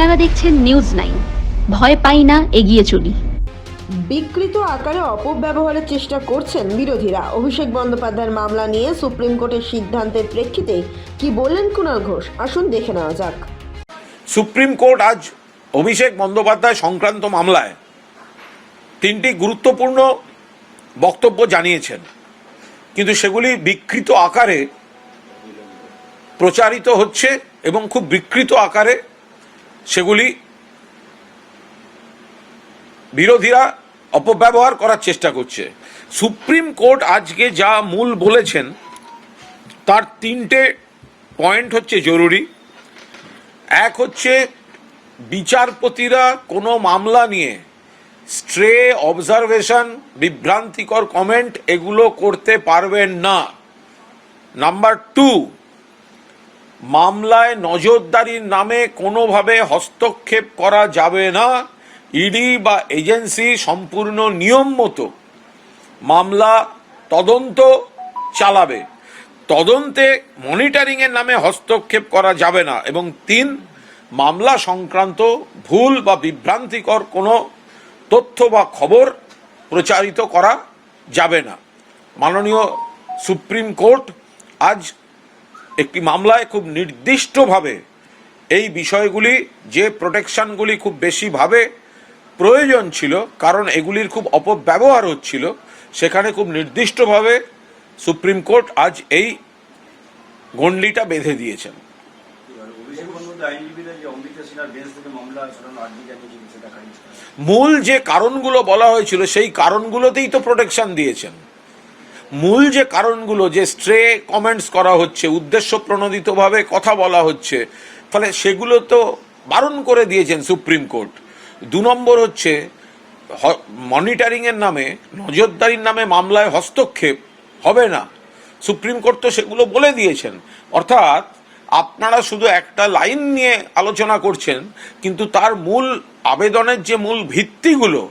আপনারা দেখছেন news nine ভয় পাই না এগিয়ে চলি। বিকৃত আকারে অপব্যবহারের চেষ্টা করছেন বিরোধীরা। অভিষেক বন্দ্যোপাধ্যায়ের মামলা নিয়ে সুপ্রিম কোর্টের সিদ্ধান্তের প্রেক্ষিতে কি বললেন কুণাল ঘোষ? আসুন দেখে নেওয়া যাক। সুপ্রিম কোর্ট আজ অভিষেক বন্দ্যোপাধ্যায় সংক্রান্ত মামলায় তিনটি গুরুত্বপূর্ণ বক্তব্য জানিয়েছেন। কিন্তু সেগুলি বিকৃত আকারে প্রচারিত হচ্ছে এবং খুব বিকৃত আকারে সেগুলি বিরোধীরা অপব্যবহার করার চেষ্টা করছে। সুপ্রিম কোর্ট আজকে যা মূল বলেছেন, তার তিনটে পয়েন্ট হচ্ছে জরুরি। এক হচ্ছে, বিচারপতিরা কোনো মামলা নিয়ে স্ট্রে অবজারভেশন, বিভ্রান্তিকর কমেন্ট এগুলো করতে পারবেন না। নাম্বার টু মামলায় নজরদারির নামে কোনোভাবে হস্তক্ষেপ করা যাবে না। ইডি বা এজেন্সি সম্পূর্ণ নিয়ম মতো মামলা তদন্ত চালাবে। তদন্তে মনিটরিংয়ের নামে হস্তক্ষেপ করা যাবে না এবং তিন, মামলা সংক্রান্ত ভুল বা বিভ্রান্তিকর কোনো তথ্য বা খবর প্রচারিত করা যাবে না। মাননীয় সুপ্রিম কোর্ট আজ একটি মামলায় খুব নির্দিষ্টভাবে এই বিষয়গুলি যে প্রোটেকশনগুলি খুব বেশিভাবে প্রয়োজন ছিল কারণ এগুলির খুব অপব্যবহার হচ্ছিল সেখানে খুব নির্দিষ্টভাবে সুপ্রিম কোর্ট আজ এই গণ্ডিটা বেঁধে দিয়েছেন। মূল যে কারণগুলো বলা হয়েছিল সেই কারণগুলোতেই তো প্রোটেকশন দিয়েছেন। মূল যে কারণগুলো, যে স্ট্রে কমেন্টস করা হচ্ছে, উদ্দেশ্য প্রণোদিতভাবে কথা বলা হচ্ছে, ফলে সেগুলো তো বারণ করে দিয়েছেন সুপ্রিম কোর্ট। দু নম্বর হচ্ছে মনিটরিংয়ের নামে, নজরদারির নামে মামলায় হস্তক্ষেপ হবে না। সুপ্রিম কোর্ট তো সেগুলো বলে দিয়েছেন। অর্থাৎ, আপনারা শুধু একটা লাইন নিয়ে আলোচনা করছেন, কিন্তু তার মূল আবেদনের যে মূল ভিত্তিগুলো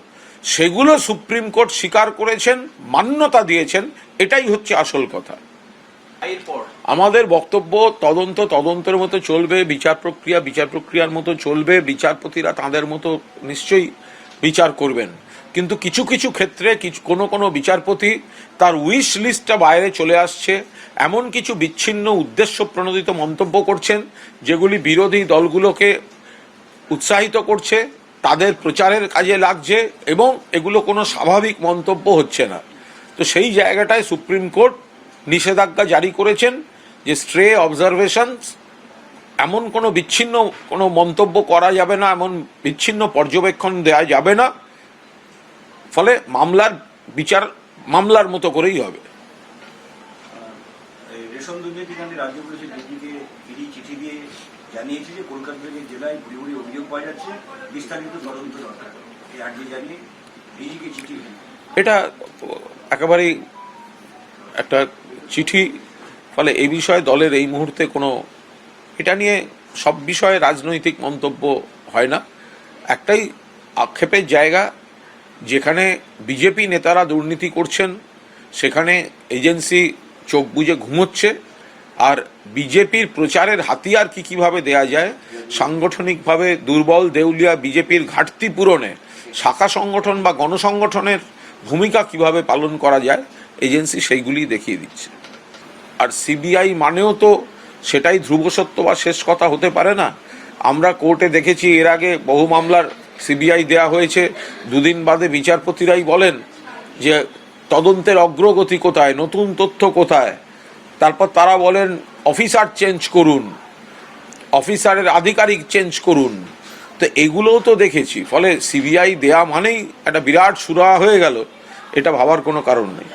সেগুলো সুপ্রিম কোর্ট স্বীকার করেছেন মান্যতা দিয়েছেন এটাই হচ্ছে আসল কথা। আমাদের বক্তব্য তদন্ত তদন্তের মতো চলবে বিচার প্রক্রিয়া বিচার প্রক্রিয়ার মতো চলবে বিচারপতিরা তাদের মতো নিশ্চয়ই বিচার করবেন। কিন্তু কিছু কিছু ক্ষেত্রে কিছু কোনো কোনো বিচারপতি তার উইশ লিস্টটা বাইরে চলে আসছে এমন কিছু বিচ্ছিন্ন উদ্দেশ্য প্রণোদিত মন্তব্য করছেন যেগুলি বিরোধী দলগুলোকে উৎসাহিত করছে তাদের প্রচারের কাজে লাগছে এবং এগুলো কোনো স্বাভাবিক মন্তব্য হচ্ছে না। তো সেই জায়গাটায় সুপ্রিম কোর্ট নিষেধাজ্ঞা জারি করেছেন যে স্ট্রে অবজারভেশনস, এমন কোনো বিচ্ছিন্ন কোনো মন্তব্য করা যাবে না, এমন বিচ্ছিন্ন পর্যবেক্ষণ দেওয়া যাবে না। ফলে মামলার বিচার মামলার মতো করেই হবে। এই রেশন দুর্নীতি কাণ্ডে রাজ্য পুলিশের চিঠি দিয়ে জানিয়েছে যে কলকাতা জেলায় এটা একেবারেই একটা চিঠি, ফলে এই বিষয়ে দলের এই মুহূর্তে কোনো এটা নিয়ে সব বিষয়ে রাজনৈতিক মন্তব্য হয় না। একটাই আক্ষেপের জায়গা, যেখানে বিজেপি নেতারা দুর্নীতি করছেন, সেখানে এজেন্সি চোখ বুজে ঘুমোচ্ছে। আর বিজেপির প্রচারের হাতিয়ার কি কীভাবে দেয়া যায়? সাংগঠনিকভাবে দুর্বল দেউলিয়া বিজেপির ঘাটতি পূরণে শাখা সংগঠন বা গণসংগঠনের ভূমিকা কীভাবে পালন করা যায়? এজেন্সি সেইগুলি দেখিয়ে দিচ্ছে। আর সিবিআই মানেও তো সেটাই ধ্রুব সত্য বা শেষ কথা হতে পারে না। আমরা কোর্টে দেখেছি এর আগে বহু মামলার সিবিআই দেয়া হয়েছে। দুদিন বাদে বিচারপতিরাই বলেন যে তদন্তের অগ্রগতি কোথায়? নতুন তথ্য কোথায়? তারপর তারা বলেন অফিসার চেঞ্জ করুন। অফিসারের আধিকারিক চেঞ্জ করুন। তো এগুলোও তো দেখেছি। ফলে সিবিআই দেয়া মানেই একটা বিরাট সুরা হয়ে গেল। এটা ভাবার কোনো কারণ নেই।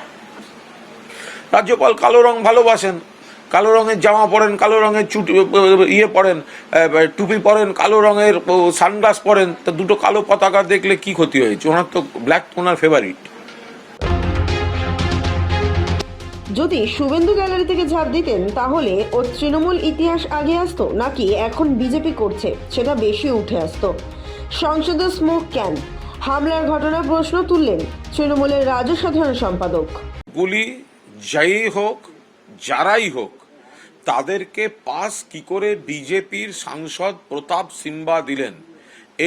রাজ্যপাল কালো রং ভালোবাসেন। কালো রঙের জামা পরেন, কালো রঙের চুটি ইয়ে পরেন টুপি পরেন, কালো রঙের সানগ্লাস পরেন। তা দুটো কালো পতাকা দেখলে কি ক্ষতি হয়েছে? ওনার তো ব্ল্যাক ওনার ফেভারিট যদি শুভেন্দু গ্যালারি থেকে ঝাঁপ দিতেন, তাহলে ও তৃণমূল ইতিহাস আগে আসতো নাকি এখন বিজেপি করছে, সেটা বেশি উঠে আসতো। সংসদে স্মোক ক্যান হামলার ঘটনার প্রশ্ন তুললেন তৃণমূলের রাজ্য সাধারণ সম্পাদক। গুলি যাই হোক, যারাই হোক, তাদেরকে পাস কি করে বিজেপির সাংসদ প্রতাপ সিম্বা দিলেন?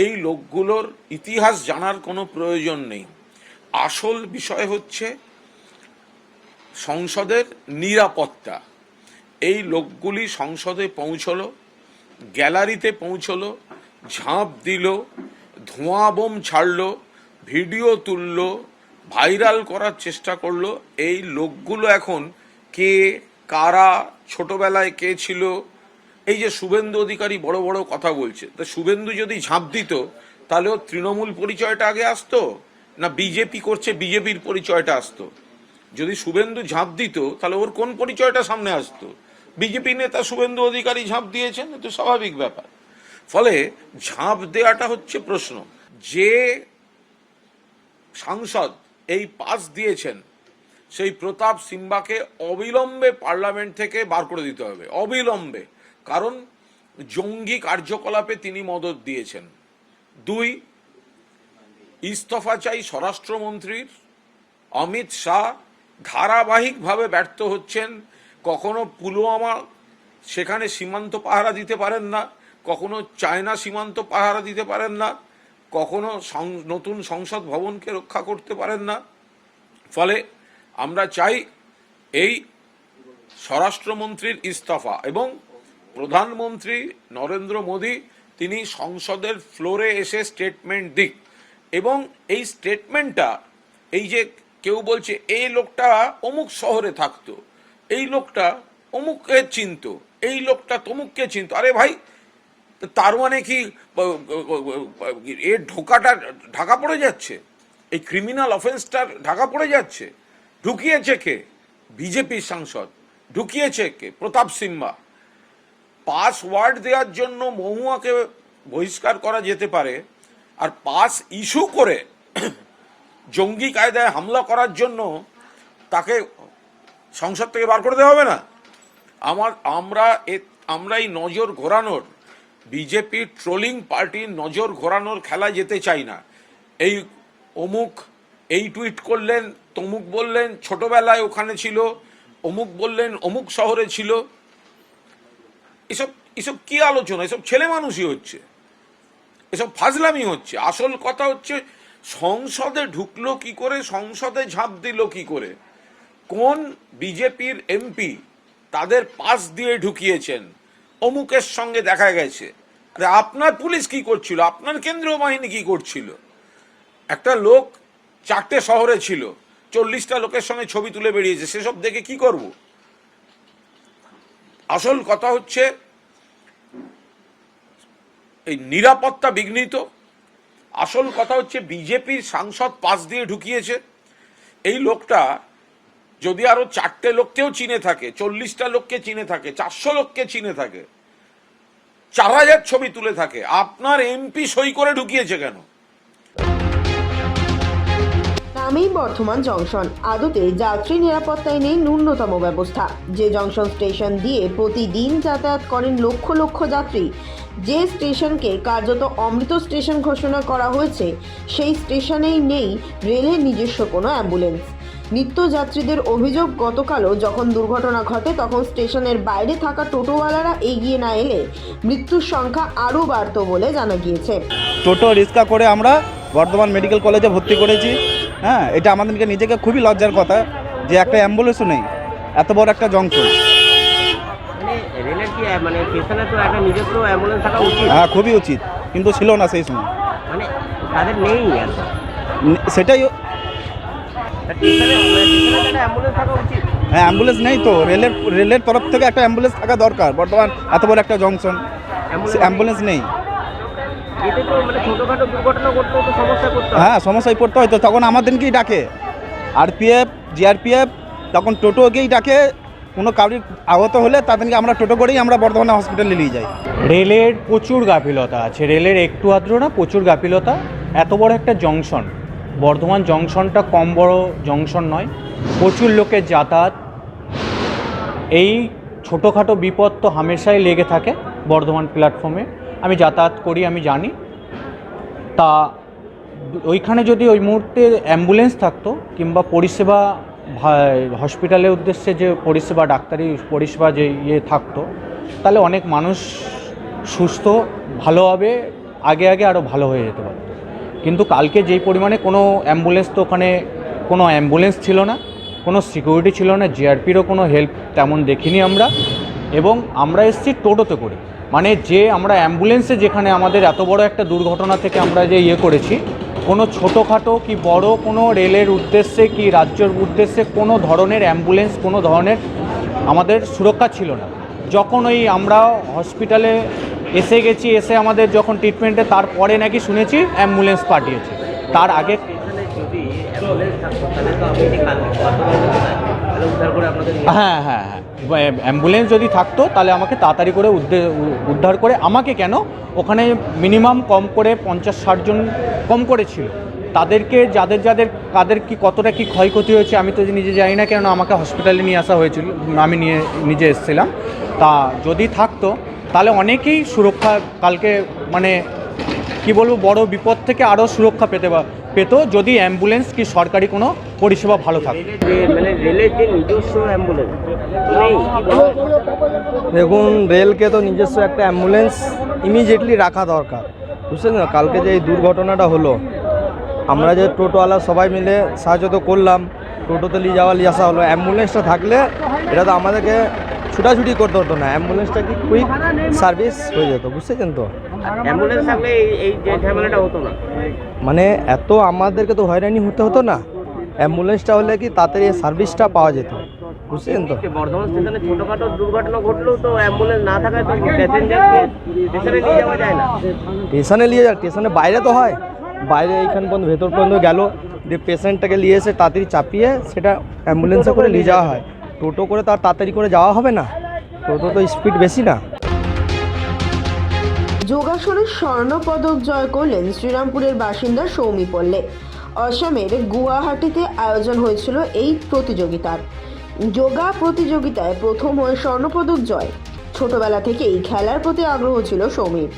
এই লোকগুলোর ইতিহাস জানার কোনো প্রয়োজন নেই। আসল বিষয় হচ্ছে সংসদের নিরাপত্তা। এই লোকগুলি সংসদে পৌঁছলো, গ্যালারিতে পৌঁছলো, ঝাঁপ দিল, ধোঁয়া বোম ছাড়লো, ভিডিও তুললো, ভাইরাল করার চেষ্টা করল। এই লোকগুলো এখন কে, কারা, ছোটবেলায় কে ছিল? এই যে শুভেন্দু অধিকারী বড় বড় কথা বলছে। তা শুভেন্দু যদি ঝাঁপ দিত, তাহলে তৃণমূল পরিচয়টা আগে আসতো? না বিজেপি করছে, বিজেপির পরিচয়টা আসতো? যদি শুভেন্দু ঝাঁপ দিত, তাহলে ওর কোন পরিচয়টা সামনে আসতো? বিজেপি নেতা শুভেন্দু অধিকারী ঝাঁপ দিয়েছেন, এ তো স্বাভাবিক ব্যাপার। ফলে ঝাঁপ দেওয়াটা হচ্ছে প্রশ্ন। যে সাংসদ এই পাস দিয়েছেন, সেই প্রতাপ সিম্বাকে অবিলম্বে পার্লামেন্ট থেকে বার করে দিতে হবে। অবিলম্বে। কারণ জঙ্গি কার্যকলাপে তিনি মদত দিয়েছেন। দুই, ইস্তফা চাই স্বরাষ্ট্রমন্ত্রীর। অমিত শাহ ধারাবাহিকভাবে ব্যর্থ হচ্ছেন। কখনো পুলওয়ামা সেখানে সীমান্ত পাহারা দিতে পারেন না, কখনো চায়না সীমান্ত পাহারা দিতে পারেন না, কখনো নতুন সংসদ ভবনকে রক্ষা করতে পারেন না। ফলে আমরা চাই এই স্বরাষ্ট্রমন্ত্রীর ইস্তফা এবং প্রধানমন্ত্রী নরেন্দ্র মোদী তিনি সংসদের ফ্লোরে এসে স্টেটমেন্ট দিক এবং এই স্টেটমেন্টটা এই যে কেউ বলছে এই লোকটা অমুক শহরে থাকতো, এই লোকটা অমুককে চিনতো, এই লোকটা তমুককে চিনতো। আরে ভাই, তার মানে কি এ ঢোকাটা ঢাকা পড়ে যাচ্ছে? এই ক্রিমিনাল অফেন্সটা ঢাকা পড়ে যাচ্ছে? ঢুকিয়েছে কে? বিজেপির সাংসদ। ঢুকিয়েছে কে? প্রতাপ সিম্বা। পাস ওয়ার্ড দেওয়ার জন্য মহুয়াকে বহিষ্কার করা যেতে পারে, আর পাস ইস্যু করে জঙ্গি কায়দায় হামলা করার জন্য তাকে সংসদ থেকে বার করে দেওয়া হবে না? আমার, আমরা এ, আমরা এই নজর ঘোরানোর, বিজেপি ট্রোলিং পার্টির নজর ঘোরানোর খেলা যেতে চাই না। এই অমুক, এই টুইট করলেন, তমুক বললেন, ছোটবেলায় ওখানে ছিল, অমুক বললেন, অমুক শহরে ছিল। এসব এসব কি আলোচনা? এসব ছেলে মানুষই হচ্ছে। এসব ফাজলামি হচ্ছে। আসল কথা হচ্ছে সংসদে ঢুকলো কি করে? সংসদে ঝাঁপ দিল কি করে? কোন বিজেপির এমপি তাদের পাস দিয়ে ঢুকিয়েছেন? অমুকের সঙ্গে দেখা গেছে। আপনার পুলিশ কি করছিল? আপনার কেন্দ্রীয় বাহিনী কি করছিল? একটা লোক চারটে শহরে ছিল। চল্লিশটা লোকের সঙ্গে ছবি তুলে বেরিয়েছে। সেসব দেখে কি করব? আসল কথা হচ্ছে, এই নিরাপত্তা বিঘ্নিত। আসল কথা হচ্ছে বিজেপির সাংসদ পাশ দিয়ে ঢুকিয়েছে। এই লোকটা যদি আরও চারটে লোককেও চিনে থাকে, চল্লিশটা লোককে চিনে থাকে, চারশো লোককে চিনে থাকে, চার হাজার ছবি তুলে থাকে, আপনার এমপি সই করে ঢুকিয়েছে কেন? নামেই বর্ধমান জংশন। আদতে যাত্রী নিরাপত্তায় নেই ন্যূনতম ব্যবস্থা। যে জংশন স্টেশন দিয়ে প্রতিদিন যাতায়াত করেন লক্ষ লক্ষ যাত্রী যে স্টেশনকে কার্যত অমৃত স্টেশন ঘোষণা করা হয়েছে, সেই স্টেশনেই নেই রেলের নিজস্ব কোনো অ্যাম্বুলেন্স। নিত্যযাত্রীদের অভিযোগ, গতকালও যখন দুর্ঘটনা ঘটে, তখন স্টেশনের বাইরে থাকা টোটোওয়ালারা এগিয়ে না এলে মৃত্যুর সংখ্যা আরও বাড়ত বলে জানা গিয়েছে। টোটো রিক্সা করে আমরা বর্ধমান মেডিকেল কলেজে ভর্তি করেছি। হ্যাঁ এটা আমাদেরকে নিজেকে খুবই লজ্জার কথা যে একটা অ্যাম্বুলেন্সও নেই। এত বড় একটা জংশন। কি মানে স্টেশনে তো একটা নিজস্ব অ্যাম্বুলেন্স থাকা উচিত? হ্যাঁ খুবই উচিত কিন্তু ছিল না সেই সময়। মানে তাদের নেই আর সেটাই মানে হ্যাঁ অ্যাম্বুলেন্স নেই তো। রেলের রেলের তরফ থেকে একটা অ্যাম্বুলেন্স থাকা দরকার। বর্তমান এত বড় একটা জংশন অ্যাম্বুলেন্স নেই। তো মানে তো হয়। হ্যাঁ সমস্যায় পড়তে হয়তো তখন আমাদেরকেই ডাকে। আরপিএফ জিআরপিএফ তখন টোটোকেই ডাকে। কোনো কারোর আহত হলে তাদেরকে আমরা টোটো করেই আমরা বর্ধমানে হসপিটালে নিয়ে যাই। রেলের প্রচুর গাফিলতা আছে। রেলের একটু আদ্র না, প্রচুর গাফিলতা। এত বড় একটা জংশন। বর্ধমান জংশনটা কম বড় জংশন নয়, প্রচুর লোকের যাতায়াত। এই ছোটোখাটো বিপদ তো হামেশাই লেগে থাকে বর্ধমান প্ল্যাটফর্মে আমি যাতায়াত করি, আমি জানি। তা ওইখানে যদি ওই মুহূর্তে অ্যাম্বুলেন্স থাকতো কিংবা পরিষেবা হসপিটালের উদ্দেশ্যে যে পরিষেবা, ডাক্তারি পরিষেবা যে ইয়ে থাকতো, তাহলে অনেক মানুষ সুস্থ ভালোভাবে আগে আগে আরও ভালো হয়ে যেতে পারত। কিন্তু কালকে যেই পরিমাণে কোনো অ্যাম্বুলেন্স তো ওখানে, কোনো অ্যাম্বুলেন্স ছিল না, কোনো সিকিউরিটি ছিল না জিআরপিরও কোনো হেল্প তেমন দেখিনি আমরা, এবং আমরা এসেছি টোটোতে করে। মানে যে আমরা অ্যাম্বুলেন্সে যেখানে আমাদের এত বড় একটা দুর্ঘটনা থেকে আমরা যে ইয়ে করেছি কোনো ছোটোখাটো কি বড় কোনো রেলের উদ্দেশ্যে কি রাজ্যের উদ্দেশ্যে কোনো ধরনের অ্যাম্বুলেন্স, কোনো ধরনের আমাদের সুরক্ষা ছিল না। যখন ওই আমরা হসপিটালে এসে গেছি, এসে আমাদের যখন ট্রিটমেন্টে তারপরে নাকি শুনেছি অ্যাম্বুলেন্স পাঠিয়েছে। তার আগে হ্যাঁ হ্যাঁ হ্যাঁ। অ্যাম্বুলেন্স যদি থাকতো, তাহলে আমাকে তাড়াতাড়ি করে উদ্ধার করে আমাকে কেন? ওখানে মিনিমাম কম করে পঞ্চাশ ষাটজন কম করে ছিল তাদেরকে যাদের যাদের, কাদের কি কতটা কি ক্ষয়ক্ষতি হয়েছে, আমি তো নিজে জানি না কেন আমাকে হসপিটালে নিয়ে আসা হয়েছিল, আমি নিয়ে, নিজে এসেছিলাম। তা যদি থাকতো, তাহলে অনেকেই সুরক্ষা, কালকে মানে কি বলব বড় বিপদ থেকে আরও সুরক্ষা পেতে পেত যদি অ্যাম্বুলেন্স কি সরকারি কোনো পরিষেবা ভালো থাকতো রেলের যে মানে রেলের যে নিজস্ব অ্যাম্বুলেন্স বলব? দেখুন রেলকে তো নিজস্ব একটা অ্যাম্বুলেন্স ইমিডিয়েটলি রাখা দরকার বুঝছেন না কালকে যে এই দুর্ঘটনাটা হলো আমরা যে টোটোওয়ালা সবাই মিলে সাহায্য তো করলাম টোটোতে নিয়ে যাওয়া নিয়ে আসা হলো অ্যাম্বুলেন্সটা থাকলে এটা তো আমাদেরকে ছুটাছুটি করতে হতো না অ্যাম্বুলেন্সটা কি কুইক সার্ভিস হয়ে যেত বুঝতেছেন তো? অ্যাম্বুলেন্স থাকলে এই- এই যে ঝামেলাটা হতো না। মানে এত আমাদেরকে তো হয়রানি হতে হতো না। অ্যাম্বুলেন্সটা হলে কি তাড়াতাড়ি সার্ভিসটা পাওয়া যেত বুঝছেন তো? বর্ধমান স্টেশনে ছোটখাটো দুর্ঘটনা ঘটলেও তো অ্যাম্বুলেন্স না থাকায় তো প্যাসেঞ্জারকে স্টেশনে নিয়ে যাওয়া যায় না। স্টেশনে নিয়ে যায় বাইরে তো হয়। বাইরে এইখান পর্যন্ত ভেতর পর্যন্ত গেল দিয়ে পেশেন্টটাকে নিয়ে এসে তাড়াতাড়ি চাপিয়ে সেটা অ্যাম্বুলেন্সে করে নিয়ে যাওয়া হয়। টোটো করে তার তাড়াতাড়ি করে যাওয়া হবে না? টোটো তো স্পিড বেশি না। যোগাসনের স্বর্ণপদক জয় করলেন শ্রীরামপুরের বাসিন্দা সৌমি পল্লে। অসমের গুয়াহাটিতে আয়োজন হয়েছিল এই প্রতিযোগিতার। যোগা প্রতিযোগিতায় প্রথম হয়ে স্বর্ণপদক জয়। ছোটবেলা থেকেই খেলার প্রতি আগ্রহ ছিল সৌমির।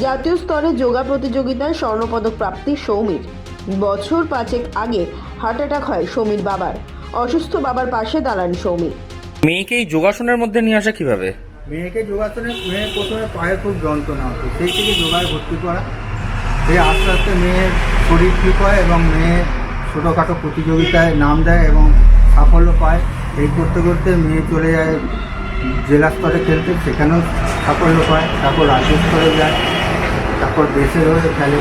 জাতীয় স্তরে যোগা প্রতিযোগিতায় স্বর্ণপদক প্রাপ্তি সৌমির। বছর পাঁচেক আগে হার্ট অ্যাটাক হয় সৌমির বাবার। অসুস্থ বাবার পাশে দাঁড়ান সৌমি। মেয়েকে এই যোগাসনের মধ্যে নিয়ে আসা কীভাবে? মেয়েকে যোগাসনে মেয়ের প্রথমে পায়ে খুব যন্ত্রণা হতো সেই থেকে যোগায় ভর্তি করা। সেই আস্তে আস্তে মেয়ের শরীর ঠিক হয় এবং মেয়ে ছোটোখাটো প্রতিযোগিতায় নাম দেয় এবং সাফল্য পায়। এই করতে করতে মেয়ে চলে যায় জেলা স্তরে খেলতে সেখানেও সাফল্য পায় তারপর রাজ্য স্তরে যায় তারপর দেশের হয়ে খেলে।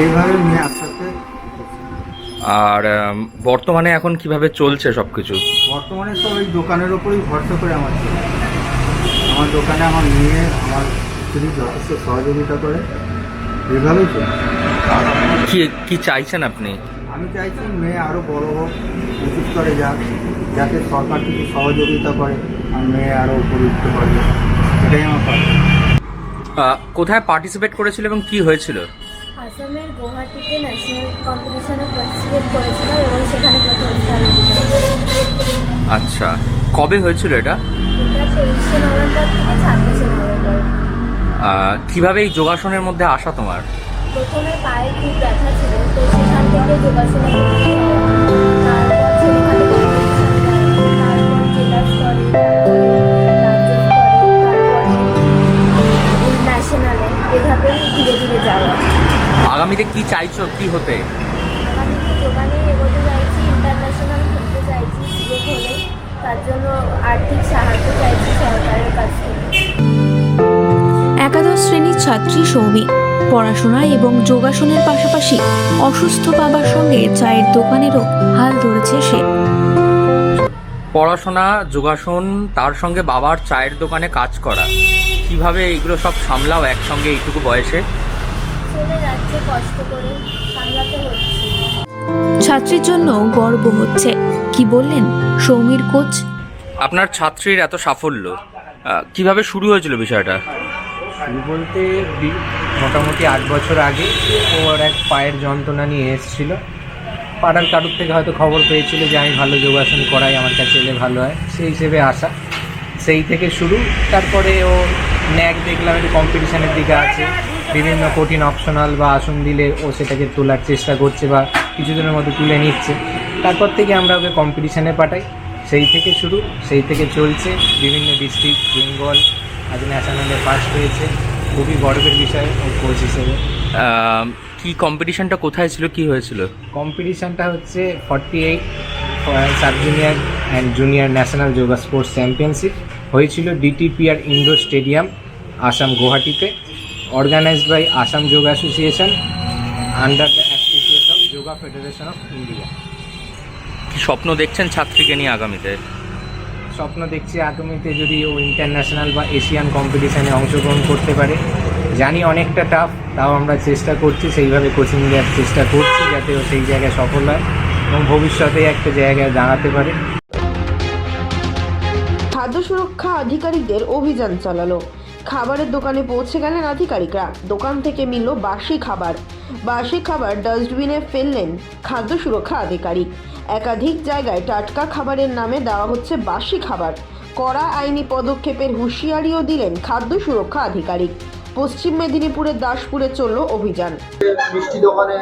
এইভাবে মেয়ে আস্তে আর বর্তমানে এখন কীভাবে চলছে সবকিছু? বর্তমানে সব এই দোকানের ওপরেই ভরসা করে আমার চলে। আমার দোকানে আমার মেয়ে আমার স্ত্রী যথেষ্ট সহযোগিতা করে। এভাবেই চলে কি কি চাইছেন আপনি? আমি চাইছি মেয়ে আরও বড় হোক উঁচু স্তরে যাক যাতে সরকার কিছু সহযোগিতা করে আর মেয়ে আরও উপরে উঠতে পারবে। এটাই আমার কোথায় পার্টিসিপেট করেছিল এবং কি হয়েছিল? আসামের গুয়াহাটিতে ন্যাশনাল কম্পিটিশনে পার্টিসিপেট করেছিলাম এবং সেখানে প্রথম স্থান আচ্ছা কবে হয়েছিল এটা? এটা তেইশে নভেম্বর থেকে ছাব্বিশে নভেম্বর। কীভাবে এই যোগাসনের মধ্যে আসা তোমার? প্রথমে পায়ে খুব ব্যথা ছিল তো সেখান থেকে যোগাসনে আগামীতে কি চাইছো? কি হতে? তার জন্য আর্থিক সাহায্য চাইছি সরকারের কাছ একাদশ শ্রেণির ছাত্রী সৌমি পড়াশোনা এবং যোগাসনের পাশাপাশি অসুস্থ বাবার সঙ্গে চায়ের দোকানেরও হাল ধরেছে সে। পড়াশোনা যোগাসন তার সঙ্গে বাবার চায়ের দোকানে কাজ করা কীভাবে এইগুলো সব সামলাও একসঙ্গে এইটুকু বয়সে? চলে কষ্ট করে সামলাতে হচ্ছে। ছাত্রীর জন্য গর্ব হচ্ছে। কি বললেন সৌমির কোচ? আপনার ছাত্রীর এত সাফল্য কীভাবে শুরু হয়েছিল বিষয়টা? শুরু বলতে মোটামুটি আট বছর আগে ওর এক পায়ের যন্ত্রণা নিয়ে এসেছিল। পাড়ার কারুর থেকে হয়তো খবর পেয়েছিল যে আমি ভালো যোগাসন করাই আমার কাছে এলে ভালো হয়। সেই হিসেবে আসা। সেই থেকে শুরু। তারপরে ও ন্যাক দেখলাম একটু কম্পিটিশানের দিকে আছে। বিভিন্ন কঠিন অপশনাল বা আসন দিলে ও সেটাকে তোলার চেষ্টা করছে বা কিছুদিনের মধ্যে তুলে নিচ্ছে। তারপর থেকে আমরা ওকে কম্পিটিশানে পাঠাই। সেই থেকে শুরু সেই থেকে চলছে। বিভিন্ন ডিস্ট্রিক্ট বেঙ্গল আজ ন্যাশনালে পাস হয়েছে। খুবই গর্বের বিষয় ওর কোচ হিসেবে। কি কম্পিটিশনটা কোথায় ছিল কি হয়েছিল? কম্পিটিশানটা হচ্ছে forty eight sub junior and junior national yoga sports championship হয়েছিল DTPR indoor stadium Assam গুয়াহাটিতে organised by Assam yoga association under the association of yoga federation of India কি স্বপ্ন দেখছেন ছাত্রীকে নিয়ে আগামীতে? স্বপ্ন দেখছি আগামীতে যদি ও ইন্টারন্যাশনাল বা এশিয়ান কম্পিটিশানে অংশগ্রহণ করতে পারে। জানি অনেকটা টাফ তাও আমরা চেষ্টা করছি সেইভাবে কোচিং দেওয়ার চেষ্টা করছি যাতে ও সেই জায়গায় সফল হয় এবং ভবিষ্যতে একটা জায়গায় দাঁড়াতে পারে। খাদ্য সুরক্ষা আধিকারিকদের অভিযান চালালো। খাবারের দোকানে পৌঁছে গেলেন আধিকারিকরা। দোকান থেকে মিলল বাসি খাবার। বাসি খাবার ডাস্টবিনে ফেললেন খাদ্য সুরক্ষা আধিকারিক। একাধিক জায়গায় টাটকা খাবারের নামে দেওয়া হচ্ছে বাসি খাবার। কড়া আইনি পদক্ষেপের হুঁশিয়ারিও দিলেন খাদ্য সুরক্ষা আধিকারিক। পশ্চিম মেদিনীপুরের দাসপুরে চলল অভিযান। মিষ্টি দোকানে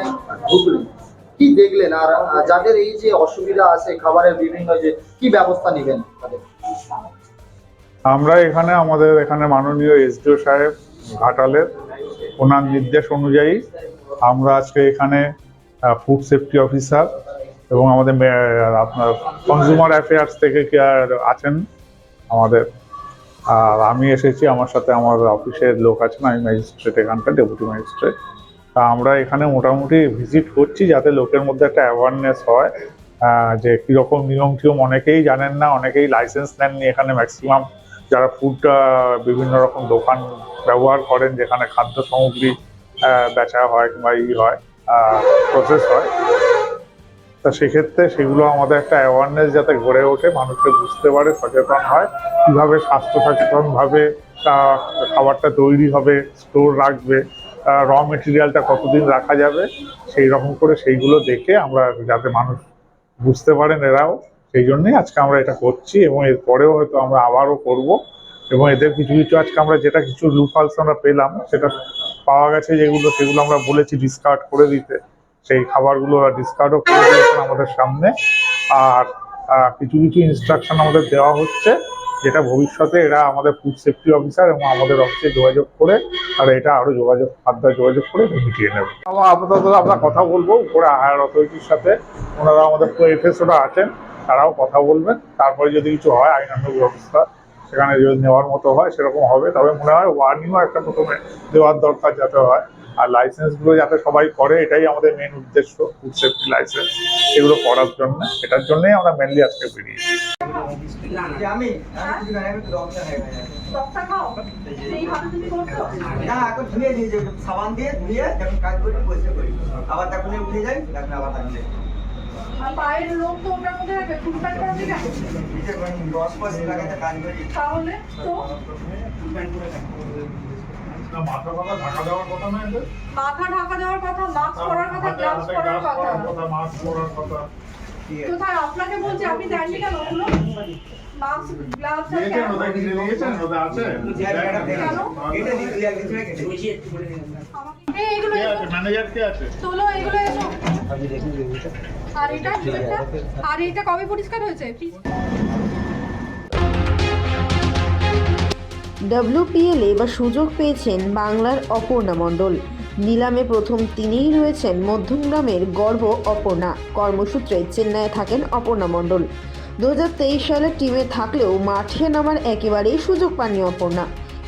কি দেখলেন? আর যাদের এই যে অসুবিধা আছে খাবারের বিভিন্ন যে কি ব্যবস্থা নেবেন তাদের? আমরা এখানে আমাদের এখানে মাননীয় এসডিও সাহেব ঘাটালের ওনার নির্দেশ অনুযায়ী আমরা আজকে এখানে ফুড সেফটি অফিসার এবং আমাদের আপনার কনজিউমার অ্যাফেয়ার্স থেকে কে আর আছেন? আমাদের, আর আমি এসেছি, আমার সাথে আমার অফিসের লোক আছেন, আমি ম্যাজিস্ট্রেট এখানকার ডেপুটি ম্যাজিস্ট্রেট তা আমরা এখানে মোটামুটি ভিজিট করছি যাতে লোকের মধ্যে একটা অ্যাওয়ারনেস হয় যে কীরকম নিয়ম টিয়ম অনেকেই জানেন না, অনেকেই লাইসেন্স নেননি এখানে ম্যাক্সিমাম যারা ফুড বিভিন্ন রকম দোকান ব্যবহার করেন যেখানে খাদ্য সামগ্রী বেচা হয় কিংবা ই হয় প্রসেস হয় তা সেক্ষেত্রে সেগুলো আমাদের একটা অ্যাওয়ারনেস যাতে গড়ে ওঠে মানুষকে বুঝতে পারে সচেতন হয় কীভাবে স্বাস্থ্য সচেতনভাবে আহ, খাবারটা তৈরি হবে স্টোর রাখবে র মেটেরিয়ালটা কতদিন রাখা যাবে সেই রকম করে সেইগুলো দেখে আমরা যাতে মানুষ বুঝতে পারেন এরাও। সেই জন্যই আজকে আমরা এটা করছি এবং এরপরেও হয়তো আমরা আবারও করব এবং এদের কিছু কিছু আজকে আমরা যেটা কিছু লুফালস আমরা পেলাম, সেটা পাওয়া গেছে যেগুলো, সেগুলো আমরা বলেছি ডিসকার্ড করে দিতে। সেই খাবারগুলো ডিসকার্ডও করে দিয়েছেন আমাদের সামনে। আর কিছু কিছু ইনস্ট্রাকশন আমাদের দেওয়া হচ্ছে, যেটা ভবিষ্যতে এরা আমাদের ফুড সেফটি অফিসার এবং আমাদের অফিসে যোগাযোগ করে, আর এটা আরও যোগাযোগ আড্ডা যোগাযোগ করে মিটিয়ে নেবে। আপাতত আমরা কথা বলব উপরে হায়ার অথরিটির সাথে। ওনারা আমাদের এফএসওরা আছেন। তারাও কথা বলবেন। তারপরে যদি কিছু হয় আইনানুগ ব্যবস্থা সেখানে যদি নেওয়ার মতো হয় সেরকম হবে। তবে মনে হয় ওয়ার্নিংও একটা প্রথমে দেওয়ার দরকার যাতে হয়। আর লাইসেন্সগুলো যাতে সবাই করে এটাই আমাদের মেন উদ্দেশ্য ফুড সেফটি লাইসেন্স এগুলো করার জন্য। এটার জন্যই আমরা মেনলি আজকে বেরিয়েছি না এখন ধুয়ে নিয়ে যাই সাবান দিয়ে ধুয়ে যখন কাজ করি বসে করি। আবার তখন উঠে যাই তখন আবার থাকলে পায়ের লোক তো ওটার মধ্যে রাখবে পরা দশ পার্সেন্ট লাগাতে কাজ করি তাহলে তো? মাথা ঢাকা দেওয়ার কথা না মাথা ঢাকা দেওয়ার কথা মাস্ক পরার কথা গ্লাভস পরার কথা। মাস্ক পরার কথা। কোথায়? আপনাকে বলছি আপনি জাননি কেন? ওগুলো মাস্ক গ্লাভস আর কিনে ওদের আছে? এটা দিয়ে দুই একদিন ছেড়ে কেটে এগুলো ম্যানেজার কে আছে? তোলো এগুলো এসো। আর এটা আর এটা কবে পরিষ্কার হয়েছে? সুযোগ পেয়েছেন বাংলার অপর্ণা মণ্ডল। নিলামে প্রথম তিনিই রয়েছেন মধ্যমগ্রামের গর্ব অপর্ণা। কর্মসূত্রে চেন্নাইয়ে থাকেন অপর্ণা মণ্ডল। দু সালের টিমে থাকলেও মাঠে নামার একেবারেই সুযোগ পাননি অপর্ণা।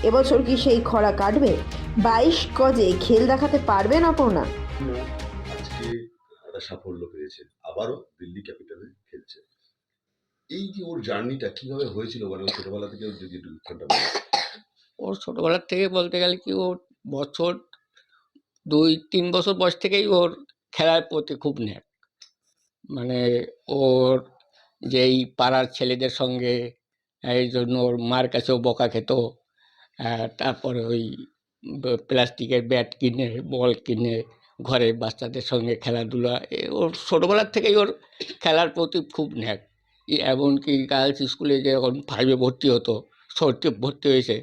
এবছর কি সেই খরা কাটবে? বাইশ গজে খেল দেখাতে পারবেন অপর্ণা? একটা সাফল্য পেয়েছে, আবারও দিল্লি ক্যাপিটালে খেলছে। এই যে ওর জার্নিটা কীভাবে হয়েছিল? মানে ছোটবেলা থেকে যদি একটু ওর ছোটোবেলার থেকে বলতে গেলে কি, ওর বছর দুই, তিন বছর বয়স থেকেই ওর খেলার প্রতি খুব ন্যাক। মানে ওর যেই পাড়ার ছেলেদের সঙ্গে, এই জন্য ওর মার কাছেও বকা খেত তারপরে ওই প্লাস্টিকের ব্যাট কিনে বল কিনে ঘরে বাচ্চাদের সঙ্গে খেলাধুলা এ ওর ছোটোবেলার থেকেই ওর খেলার প্রতি খুব ন্যাক। এমনকি গার্লস স্কুলে যখন ফাইভে ভর্তি হতো সত্যি ভর্তি হয়েছে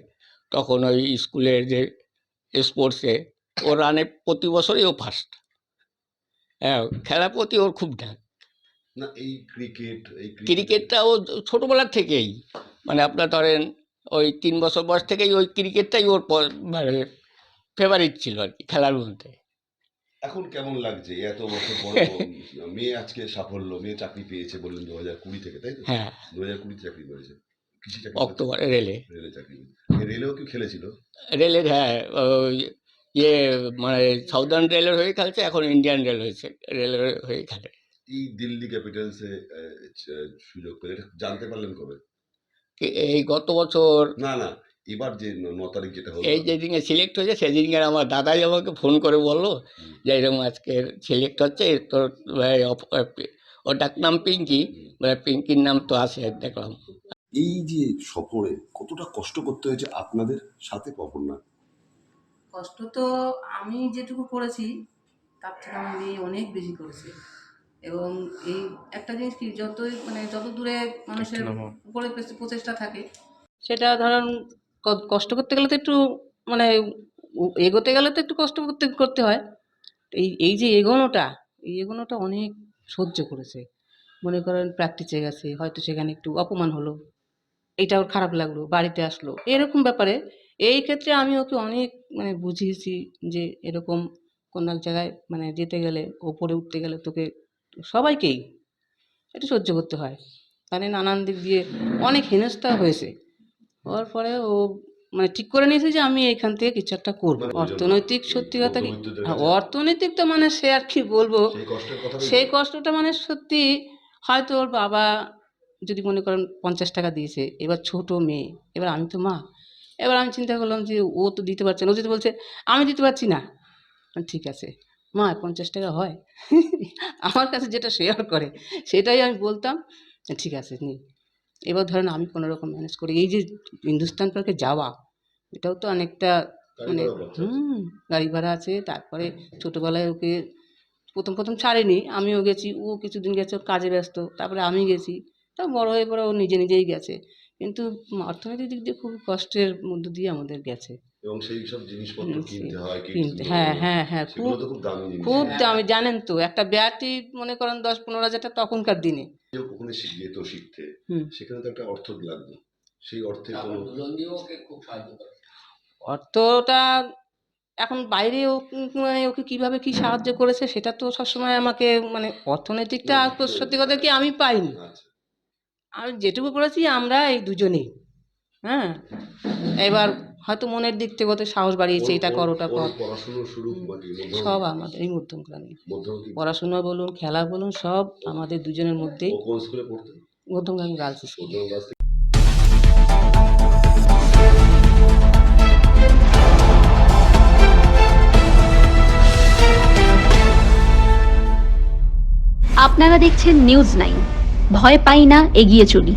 তখন ওই স্কুলের যে স্পোর্টসে ও রানে প্রতি বছরই ও ফার্স্ট হ্যাঁ খেলার প্রতি ওর খুব ঢাক না এই ক্রিকেট এই ক্রিকেটটা ও ছোটোবেলার থেকেই মানে আপনার ধরেন ওই তিন বছর বয়স থেকেই ওই ক্রিকেটটাই ওর মানে ফেভারিট ছিল আর কি খেলার মধ্যে। এখন কেমন লাগছে? এত বছর পর মেয়ে আজকে সাফল্য মেয়ে চাকরি পেয়েছে বললেন দু হাজার কুড়ি থেকে তাই তো? হ্যাঁ। দু হাজার কুড়িতে চাকরি করেছে। কৃষি চাকরি রেলে। রেলে চাকরি রেলেও কি খেলেছিল? রেলের হ্যাঁ ইয়ে মানে সাউদার্ন রেলের হয়ে খেলছে এখন ইন্ডিয়ান রেল হয়েছে রেলের হয়ে খেলে। এই দিল্লি ক্যাপিটালসে সুযোগ পেলে জানতে পারলেন কবে? এই গত বছর না না এবার যে ন- তারিখ যেটা হলো এই যেদিনে সিলেক্ট হয়েছে সেদিনকে আমার দাদাই আমাকে ফোন করে বলল যে এরকম আজকে সিলেক্ট হচ্ছে তোর এই অপ- অপ- ওর ডাক নাম পিঙ্কি মানে পিঙ্কির নাম তো আছে দেখলাম। এই যে সফরে কতটা কষ্ট করতে হয়েছে আপনাদের সাথে কখন না? কষ্ট তো আমি যেটুকু করেছি তার থেকে আমার মেয়ে অনেক বেশি করেছে। এবং এই একটা জিনিস কি যতই মানে যত দূরে মানুষের উপরে প্রচেষ্টা থাকে সেটা ধরুন কষ্ট করতে গেলে তো একটু মানে এগোতে গেলে তো একটু কষ্ট করতে করতে হয়। এই এই যে এগোনোটা, এই এগোনোটা অনেক সহ্য করেছে। মনে করেন প্র্যাকটিসে গেছে, হয়তো সেখানে একটু অপমান হলো এইটা ওর খারাপ লাগল, বাড়িতে আসলো। এরকম ব্যাপারে, এই ক্ষেত্রে আমি ওকে অনেক মানে বুঝিয়েছি যে এরকম কোনো এক জায়গায় মানে যেতে গেলে, ওপরে উঠতে গেলে তোকে সবাইকেই একটু সহ্য করতে হয়। মানে নানান দিক দিয়ে অনেক হেনস্থা হয়েছে। হওয়ার পরে ও মানে ঠিক করে নিয়েছে যে আমি এখান থেকে কিছু একটা করব। অর্থনৈতিক সত্যি কথা কি? হ্যাঁ, অর্থনৈতিক তো মানে সে আর কি বলব? সেই কষ্টটা মানে সত্যি হয়তো ওর বাবা যদি মনে করেন পঞ্চাশ টাকা দিয়েছে এবার ছোট মেয়ে এবার আমি তো মা। এবার আমি চিন্তা করলাম যে ও তো দিতে পারছে না। ও যদি বলছে আমি দিতে পারছি না। ঠিক আছে। মা পঞ্চাশ টাকা হয়? আমার কাছে যেটা শেয়ার করে সেটাই আমি বলতাম। ঠিক আছে নি। এবার ধরেন আমি কোনো রকম ম্যানেজ করি। এই যে হিন্দুস্তান পার্কে যাওয়া এটাও তো অনেকটা মানে হুম গাড়ি ভাড়া আছে। তারপরে ছোটোবেলায় ওকে প্রথম প্রথম ছাড়েনি আমিও গেছি। ও কিছুদিন গেছে ওর কাজে ব্যস্ত। তারপরে আমি গেছি। তা বড় হয়ে পরে ও নিজে নিজেই গেছে। কিন্তু অর্থনৈতিক দিক দিয়ে খুব কষ্টের মধ্য দিয়ে আমাদের গেছে। এবং সেই সব জিনিসপত্র কিনতে হয় হ্যাঁ হ্যাঁ। হ্যাঁ খুব খুব দামি জানেন তো একটা ব্যাটই মনে করেন দশ পনেরো হাজার টাকা তখনকার দিনে। ওখানে যেত শিখতে সেখানে তো একটা অর্থ লাগতো সেই অর্থে খুব সাহায্য করে। অর্থটা এখন বাইরে ও মানে ওকে কীভাবে কি সাহায্য করেছে সেটা তো সবসময় আমাকে মানে অর্থনৈতিকটা তো সত্যি কথা কি আমি পাইনি। আচ্ছা। আমি যেটুকু করেছি আমরা এই দুজনেই। হ্যাঁ? এবার হয়তো মনের দিক থেকে ওদের সাহস বাড়িয়েছে এটা কর ওটা কর। পড়াশুনো শুরু মধ্যম- সব আমাদের এই মধ্যম গ্রামে পড়াশোনা বলুন খেলা বলুন সব আমাদের দুজনের মধ্যেই। মধ্যম গ্রাম গার্লস স্কুল। আপনারা দেখছেন নিউজ নাইন। ভয় পাই না এগিয়ে চলি।